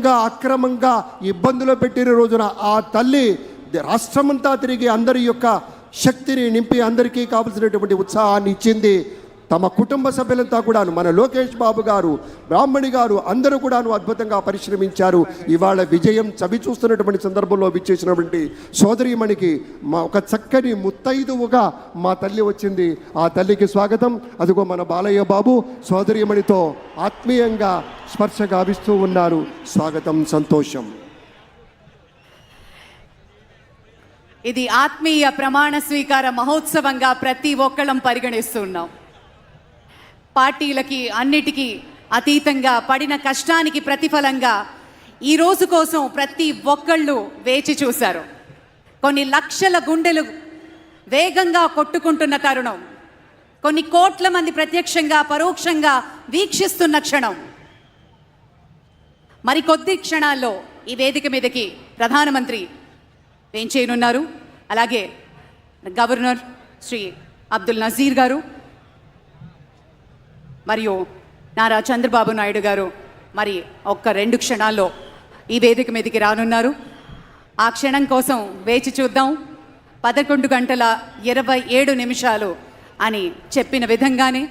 అన్యాయంగా అక్రమంగా ఇబ్బందులు పెట్టిన రోజున ఆ తల్లి రాష్ట్రమంతా తిరిగి అందరి యొక్క శక్తిని నింపి అందరికీ కావలసినటువంటి ఉత్సాహాన్ని ఇచ్చింది. తమ కుటుంబ సభ్యులంతా కూడాను మన లోకేష్ బాబు గారు బ్రాహ్మణి గారు అందరూ కూడాను అద్భుతంగా పరిశ్రమించారు. ఇవాళ విజయం చవి చూస్తున్నటువంటి సందర్భంలో విచ్చేసినటువంటి సోదరిమణికి మా ఒక చక్కని ముత్తైదువుగా మా తల్లి వచ్చింది. ఆ తల్లికి స్వాగతం. అదిగో మన బాలయ్య బాబు సోదరిమణితో ఆత్మీయంగా స్పర్శ గావిస్తూ ఉన్నారు. స్వాగతం సంతోషం. ఇది ఆత్మీయ ప్రమాణ స్వీకార మహోత్సవంగా ప్రతి ఒక్కళ్ళం పరిగణిస్తున్నాం పార్టీలకి అన్నిటికీ అతీతంగా పడిన కష్టానికి ప్రతిఫలంగా ఈ రోజు కోసం ప్రతి ఒక్కళ్ళు వేచి చూశారు. కొన్ని లక్షల గుండెలు వేగంగా కొట్టుకుంటున్న తరుణం. కొన్ని కోట్ల మంది ప్రత్యక్షంగా పరోక్షంగా వీక్షిస్తున్న క్షణం. మరి కొద్ది క్షణాల్లో ఈ వేదిక మీదకి ప్రధానమంత్రి వేంచేయనున్నారు అలాగే గవర్నర్ శ్రీ అబ్దుల్ నజీర్ గారు మరియు నారా చంద్రబాబు నాయుడు గారు మరి ఒక్క రెండు క్షణాల్లో ఈ వేదిక మీదకి రానున్నారు. ఆ క్షణం కోసం వేచి చూద్దాం. పదకొండు గంటల ఇరవై ఏడు నిమిషాలు అని చెప్పిన విధంగానే